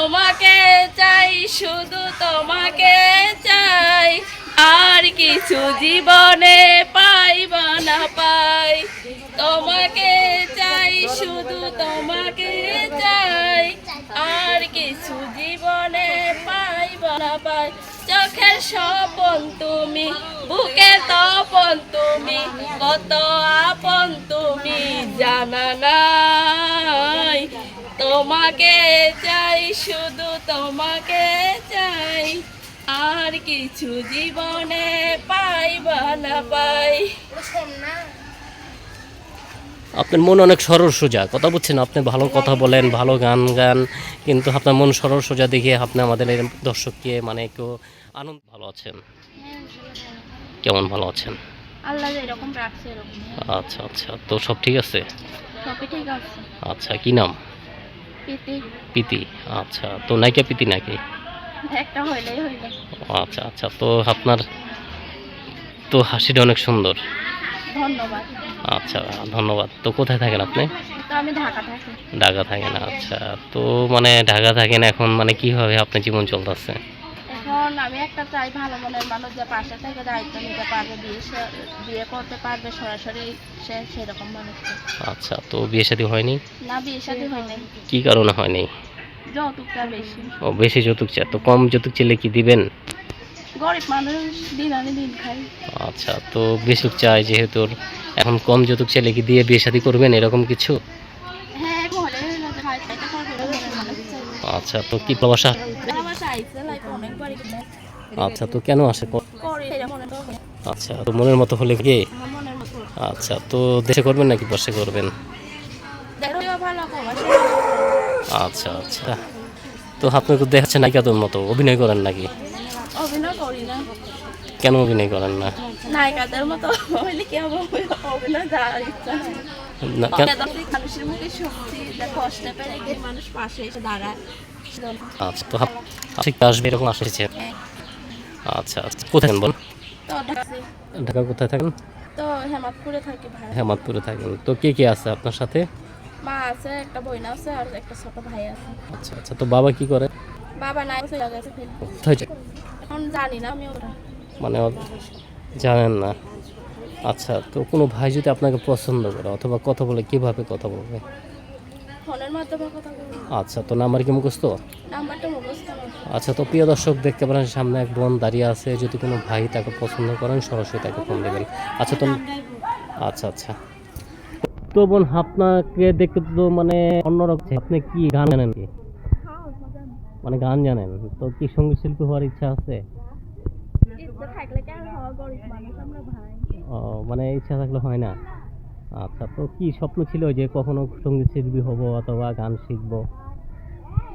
তোমাকে চাই, শুধু তোমাকে চাই। আর কিছু জীবনে পাইব না পাই। তোমাকে চাই, শুধু তোমাকে চাই। আর কিছু জীবনে পাইব না পাই। চোখের স্বপন তুমি, বুকে তপন তুমি, কত আপন তুমি জানা নাই। তোমাকে চাই শুধু তোমাকে চাই। আর কিছু জীবনে পাইব না পাই। আপনার মন অনেক সরল সোজা। কথা বলছেন আপনি ভালো কথা বলেন ভালো গান গান কিন্তু আপনার মন সরল সোজা দেখে আপনি আমাদের এই দর্শককে মানে একটু আনন্দ ভালো আছেন? কেমন ভালো আছেন? আল্লাহ এরকম রাখছে এরকম। আচ্ছা আচ্ছা। তো সব ঠিক আছে? সবই ঠিক আছে। আচ্ছা কি নাম? পিতি আচ্ছা তো নায়িকা পিতি নাকি? একটা হইলেই হইলে। আচ্ছা আচ্ছা তো আপনার তো হাসিটা অনেক সুন্দর। ধন্যবাদ। আচ্ছা ধন্যবাদ। তো কোথায় থাকেন আপনি? আমি ঢাকা থাকি। ঢাকা থাকেন আচ্ছা তো মানে ঢাকা থাকেন এখন মানে কীভাবে আপনার জীবন চলতেছে? এখন আমি একটা চাই ভালো মনের মানুষ যে পাশে থেকে দায়িত্ব নিতে পারবে বিয়ে বিয়ে করতে পারবে সরাসরি সে সেরকম মানুষ আচ্ছা তো বিয়ে শাদী হয়নি? না বিয়ে শাদী হয়নি। কি কারণে হয়নি? যৌতুকটা বেশি। ও বেশি যৌতুক চায়। তো কম যৌতুক চাইলে কি দিবেন? গরিব মানুষ দিন আনি দিন খাই আচ্ছা তো বেশি চাই যেহেতু এখন কম যৌতুক চাইলে কি দিয়ে বিয়ে শাদী করবেন এরকম কিছু? হ্যাঁ আচ্ছা তো কি প্রবাসা লাইফ আচ্ছা তো কেন আসে। আচ্ছা তো মনের মতো হলে কি? আচ্ছা তো দেশে করবেন নাকি বসে করবেন? আচ্ছা আচ্ছা। তো আপনি তো দেখাচ্ছেন নাকি তোর মতো অভিনয় করেন নাকি? অভিনয় করি না। কেন অভিনয় করেন না? নায়িকাদের মতো হইলে কি হবে? অভিনয় যাওয়ার ইচ্ছা। না কেন? মানুষের মুখে শক্তি কষ্ট পেলে মানুষ পাশে এসে দাঁড়ায়। আচ্ছা তো ঠিক আসবে এরকম আসছে আচ্ছা আচ্ছা কোথায় বল ঢাকা কোথায় থাকেন? তো হেমাতপুরে থাকি ভাই। হেমাদপুরে থাকেন। তো কে কে আছে আপনার সাথে? মা আছে একটা বইনা আছে আর একটা ছোট ভাই আছে। আচ্ছা আচ্ছা তো বাবা কি করে? বাবা নাই চলে গেছে ফেলে এখন জানি না আমি ওরা। মানে জানেন না। আচ্ছা তো কোনো ভাই যদি আপনাকে পছন্দ করে অথবা কথা বলে কীভাবে কথা বলবে ফোনের মাধ্যমে কথা বলব আচ্ছা তো নাম্বার কি মুখস্থ? নাম্বারটা মুখস্থ আমার। আচ্ছা তো প্রিয় দর্শক দেখতে পারেন সামনে এক বোন দাঁড়িয়ে আছে। যদি কোনো ভাই তাকে পছন্দ করেন সরাসরি তাকে ফোন দেবেন। আচ্ছা তো আচ্ছা আচ্ছা। তো বোন আপনাকে দেখতে তো মানে অন্যরকম। আপনি কি গান জানেন কি? মানে গান জানেন। তো কি সংগীত শিল্পী হওয়ার ইচ্ছা আছে? ইচ্ছে থাকলে কেন হওয়া গরিব মানুষ আমরা ভাই। ও, মানে ইচ্ছা থাকলে হয় না? আচ্ছা তো কি স্বপ্ন ছিল যে কখনো সংগীত শিল্পী হব অথবা গান শিখব?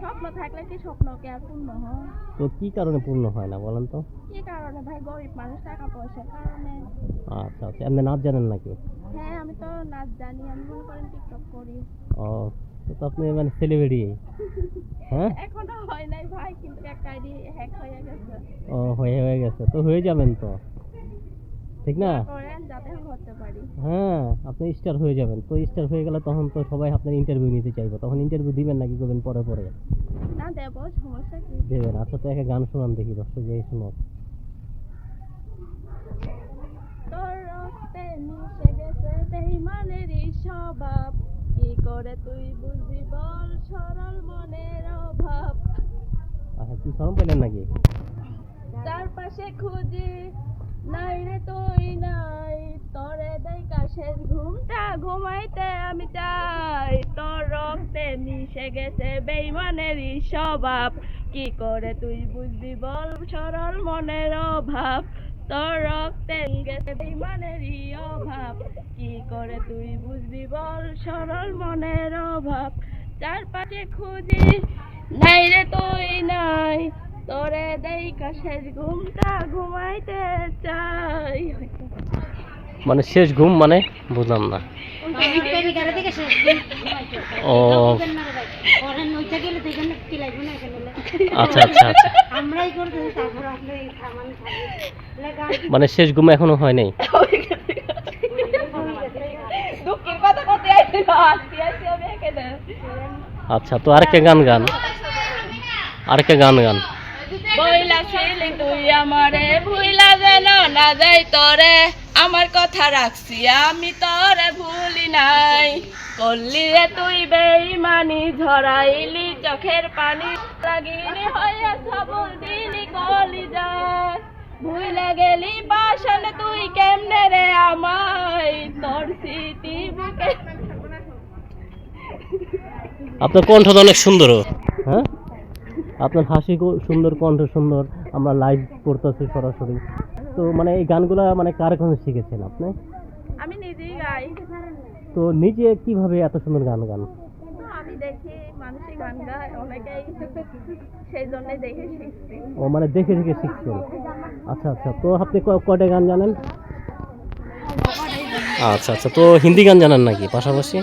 স্বপ্ন থাকলে কি স্বপ্ন কে আর পূর্ণ হয়? তো কি কারণে পূর্ণ হয় না বলেন তো? কি কারণে? ভাই গরিব মানুষ টাকা পয়সার কারণে। আচ্ছা আচ্ছা এমনি নাচ জানেন নাকি? হ্যাঁ আমি তো নাচ জানি আমি মনে করেন টিকটক করি। ও তো আপনি মানে সেলিব্রিটি হ্যাঁ? এখনও হয় নাই ভাই কিন্তু একটা আইডি হ্যাক হয়ে গেছে। ও হয়ে হয়ে গেছে তো হয়ে যাবেন তো। ঠিক না? হ্যাঁ আপনি স্টার হয়ে যাবেন। তো স্টার হয়ে গেলে তখন তো সবাই আপনার ইন্টারভিউ নিতে চাইবে। তখন ইন্টারভিউ দিবেন নাকি করবেন পরে পরে? না দেবো সমস্যা কি? দেবেন। আচ্ছা তো একটা গান শোনান দেখি দর্শক এই শোনো স্বভাব। কি করে তুই বুঝবি বল সরল মনের অভাব। আচ্ছা কি শরম পেলেন নাকি? চারপাশে খুঁজি নাই রে তুই নাই, তরে দেই কাশের ঘুমটা ঘুমাইতে আমি চাই। তোর রক্তে মিশে গেছে বেইমানেরই স্বভাব। কি করে তুই বুঝবি বল সরল মনের অভাব? তোর রক্তে গেছে বেইমানেরই অভাব। কি করে তুই বুঝবি বল সরল মনের অভাব? চারপাশে খুঁজি, নাই রে তুই নাই। তোরে দেই শেষ ঘুমটা ঘুমাইতে চাই। মানে শেষ ঘুম মানে বুঝলাম না। ও। আচ্ছা আচ্ছা আচ্ছা। মানে শেষ ঘুম এখনও হয় নাই? আচ্ছা তো আরেকটা গান গান। আরেকটা গান গান। বইলা ছিলি তুই আমারে ভুইলা যেন না যাই তরে। আমার কথা রাখছি আমি তরে ভুলি নাই। করলি রে তুই বেইমানি ঝরাইলি চোখের পানি। লাগিনি হয়ে সবল দিলি কলি যায় ভুইলা গেলি পাশান তুই কেমনে রে আমায়? তোর স্মৃতি বুকে আপনার কণ্ঠ তো অনেক সুন্দর। হ্যাঁ? আপনার হাসি কো- সুন্দর কণ্ঠ সুন্দর আমরা লাইভ করতেছি সরাসরি। তো মানে এই গানগুলো মানে কার কাছে শিখেছেন আপনি? আমি নিজেই গাই। তো নিজে কীভাবে এত সুন্দর গান গান? আমি দেখি মানুষই গান গায় অনেকেই সেই জন্যই দেখে শিখছি। ও মানে দেখে দেখে শিখছেন? আচ্ছা আচ্ছা তো আপনি ক- কয়টা গান জানেন? আচ্ছা আচ্ছা তো হিন্দি গান জানেন নাকি পাশাপাশি?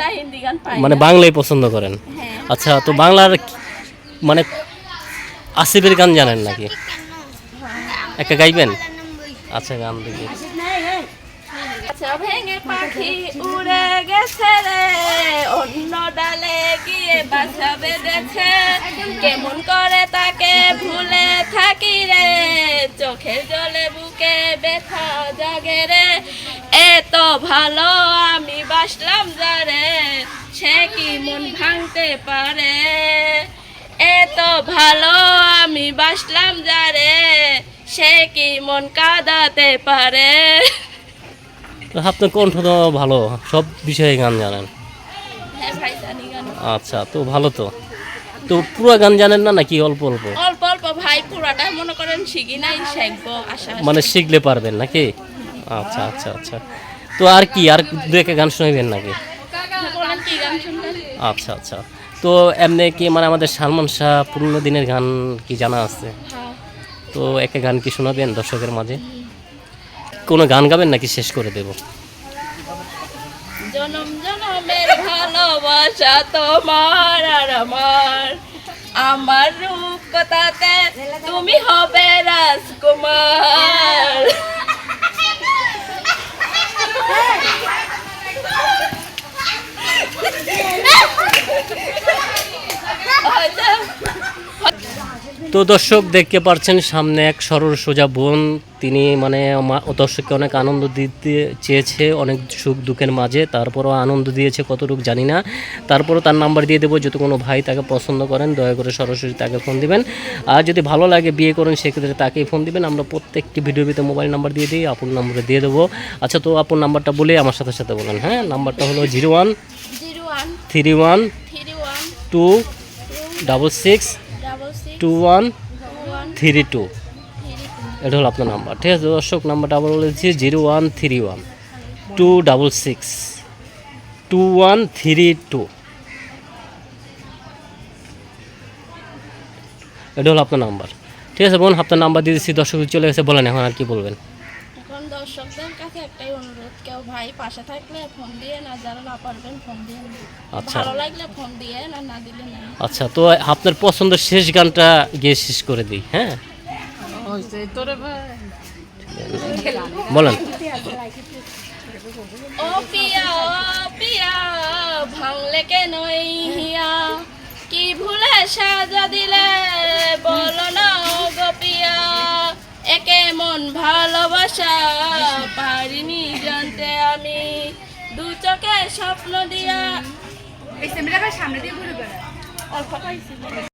না হিন্দি গান পাই মানে বাংলাই পছন্দ করেন? হ্যাঁ। আচ্ছা তো বাংলার মানে আসিফের গান জানেন নাকি? একটা গাইবেন? আচ্ছা গান দেখি। আচ্ছা ভেঙে পাখি উড়ে গেছে রে। অন্য ডালে গিয়ে বাসা বেঁধেছে। কেমন করে তাকে ভুলে থাকি রে? চোখের জলে বুকে ব্যথা জাগে রে। এত ভালো আমি বাসলাম যারে সে কি মন ভাঙতে পারে? এত ভালো আমি বাসলাম যারে সে কি মন কাঁদাতে পারে? আপনার কণ্ঠ তো ভালো সব বিষয়ে গান জানেন। হ্যাঁ আচ্ছা তো ভালো তো। তো পুরো গান জানেন না নাকি অল্প অল্প? অল্প অল্প ভাই পুরাটা মনে করেন শিখি নাই শিখব আশা মানে শিখলে পারবেন নাকি? আচ্ছা আচ্ছা আচ্ছা। তো আর কি, আর দু একটা গান শোনাবেন নাকি? আচ্ছা আচ্ছা। তো এমনি কি মানে আমাদের সালমান শাহ পুরনো দিনের গান কি জানা আছে? তো একটা গান কি শোনাবেন দর্শকের মাঝে? কোনো গান গাবেন নাকি শেষ করে দেব? জনম জনমের ভালোবাসা তোমার আর আমার। আমার রূপকথাতে তুমি হবে রাজকুমার। তো দর্শক দেখতে পাচ্ছেন সামনে এক সরল সোজা বোন। তিনি মানে দর্শককে অনেক আনন্দ দিতে চেয়েছে অনেক সুখ দুঃখের মাঝে। তারপরও আনন্দ দিয়েছে কতটুকু জানি না। তারপরও তার নাম্বার দিয়ে দেবো যদি কোনো ভাই তাকে পছন্দ করেন দয়া করে সরাসরি তাকে ফোন দিবেন। আর যদি ভালো লাগে বিয়ে করেন সেক্ষেত্রে তাকেই ফোন দিবেন। আমরা প্রত্যেকটি ভিডিও ভিতরে মোবাইল নাম্বার দিয়ে দিই আপুর নাম্বারে দিয়ে দেবো। আচ্ছা তো আপুর নাম্বারটা বলে আমার সাথে সাথে বলেন হ্যাঁ? নাম্বারটা হলো zero one three one two double six two one three two এটা হলো আপনার নাম্বার। ঠিক আছে, দর্শক, নাম্বারটা আবার বলেছি zero one three one two double six two one three two এটা হলো আপনার নাম্বার। ঠিক আছে, বোন, আপনার নাম্বার দিয়ে দিচ্ছি, দর্শক, চলে গেছে, বলেন এখন আর কি বলবেন। ভাই পাশে থাকলে ফোন দিয়ে না যারা না পারবেন ফোন দিয়ে আচ্ছা। ভালো লাগলে ফোন দিয়ে না না দিলে না। আচ্ছা তো আপনার পছন্দের শেষ গানটা গিয়ে শেষ করে দিই হ্যাঁ? বলেন। ও পিয়া ও পিয়া ভাঙলে কেন হিয়া? কি ভুলে সাজা দিলে? বলো না গো পিয়া মন ভালোবাসা পারিনি জানতে আমি। দু চোখে স্বপ্ন দিয়া। সামনে দিয়ে ঘুরে বেড়া অল্প পাইছি।